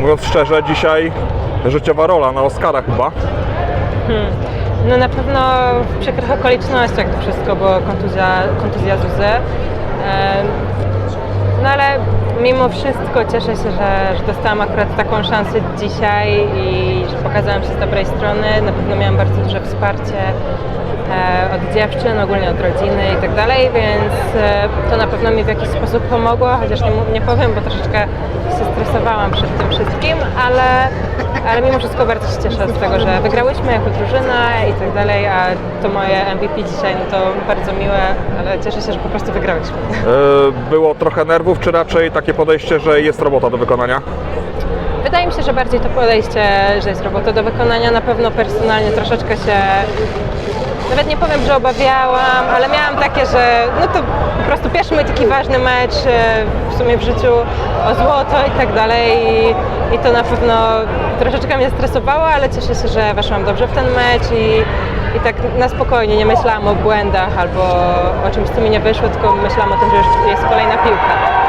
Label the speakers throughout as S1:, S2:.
S1: mówiąc szczerze, dzisiaj życiowa rola na Oscara chyba.
S2: No na pewno w przykrych okolicznościach to wszystko, bo kontuzja, kontuzja Zuzy. No ale mimo wszystko cieszę się, że, że dostałam akurat taką szansę dzisiaj i że pokazałam się z dobrej strony. Na pewno miałam bardzo duże wsparcie e, od dziewczyn, ogólnie od rodziny i tak dalej, więc e, to na pewno mi w jakiś sposób pomogło, chociaż nie, nie powiem, bo troszeczkę się stresowałam przed tym wszystkim, ale, ale mimo wszystko bardzo się cieszę z tego, że wygrałyśmy jako drużyna i tak dalej, a to moje MVP dzisiaj, no to bardzo miłe, ale cieszę się, że po prostu wygrałyśmy.
S1: E, Było trochę nerwów, czy raczej takie podejście, że jest robota do wykonania?
S2: Wydaje mi się, że bardziej to podejście, że jest robota do wykonania. Na pewno personalnie troszeczkę się, nawet nie powiem, że obawiałam, ale miałam takie, że no to po prostu pierwszy mój taki ważny mecz e, w sumie w życiu o złoto i tak dalej i, i to na pewno troszeczkę mnie stresowało, ale cieszę się, że weszłam dobrze w ten mecz i, i tak na spokojnie nie myślałam o błędach albo o czymś, co mi nie wyszło, tylko myślałam o tym, że już jest kolejna piłka.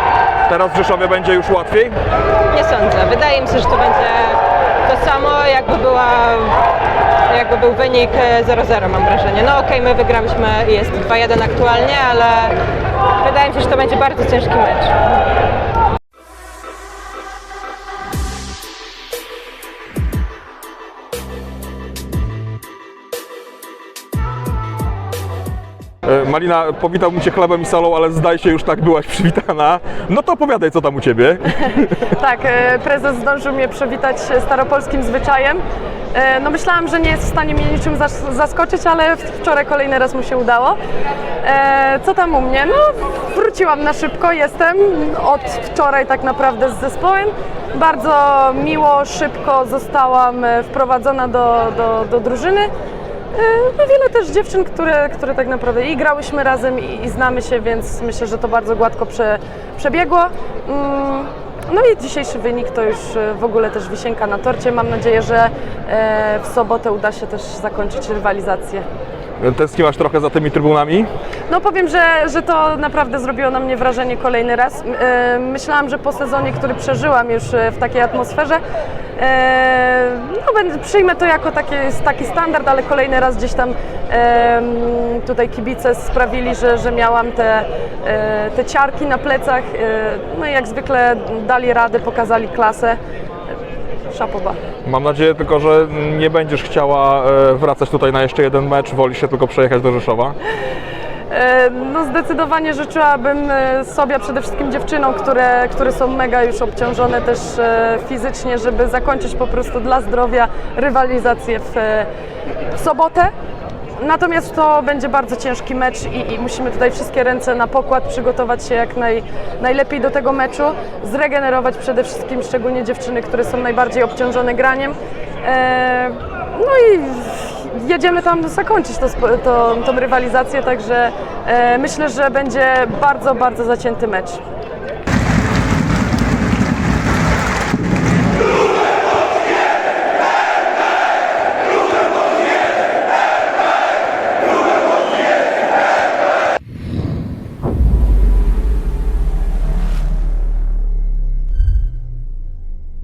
S1: Teraz w Rzeszowie będzie już łatwiej?
S2: Nie sądzę. Wydaje mi się, że to będzie to samo, jakby była jakby był wynik e, 0-0 mam wrażenie. No okej, my wygrałyśmy, jest 2-1 aktualnie, ale wydaje mi się, że to będzie bardzo ciężki mecz.
S1: Malina, powitałbym Cię chlebem i solą, ale zdaje się już tak byłaś przywitana. No to opowiadaj, co tam u Ciebie.
S3: Tak, e, prezes zdążył mnie przywitać staropolskim zwyczajem. E, No myślałam, że nie jest w stanie mnie niczym zas- zaskoczyć, ale wczoraj kolejny raz mu się udało. E, Co tam u mnie? No wróciłam na szybko, jestem od wczoraj tak naprawdę z zespołem. Bardzo miło, szybko zostałam e, wprowadzona do, do, do drużyny. E, No wiele też dziewczyn, które, które tak naprawdę i grałyśmy razem i, i znamy się, więc myślę, że to bardzo gładko prze, przebiegło. Mm, No i dzisiejszy wynik to już e, w ogóle też wisienka na torcie. Mam nadzieję, że e, w sobotę uda się też zakończyć rywalizację.
S1: Tęskniłaś trochę za tymi trybunami?
S3: No powiem, że, że to naprawdę zrobiło na mnie wrażenie kolejny raz. E, Myślałam, że po sezonie, który przeżyłam już e, w takiej atmosferze, e, no, przyjmę to jako taki, taki standard, ale kolejny raz gdzieś tam tutaj kibice sprawili, że, że miałam te, te ciarki na plecach. No i jak zwykle dali radę, pokazali klasę. Szapoba.
S1: Mam nadzieję tylko, że nie będziesz chciała e, wracać tutaj na jeszcze jeden mecz, wolisz się tylko przejechać do Rzeszowa.
S3: E, No zdecydowanie życzyłabym e, sobie, a przede wszystkim dziewczynom, które, które są mega już obciążone też fizycznie, żeby zakończyć po prostu dla zdrowia rywalizację w, w sobotę. Natomiast to będzie bardzo ciężki mecz i, i musimy tutaj wszystkie ręce na pokład, przygotować się jak naj, najlepiej do tego meczu, zregenerować przede wszystkim szczególnie dziewczyny, które są najbardziej obciążone graniem. E, No i jedziemy tam zakończyć to, to, tą rywalizację, także e, myślę, że będzie bardzo, bardzo zacięty mecz.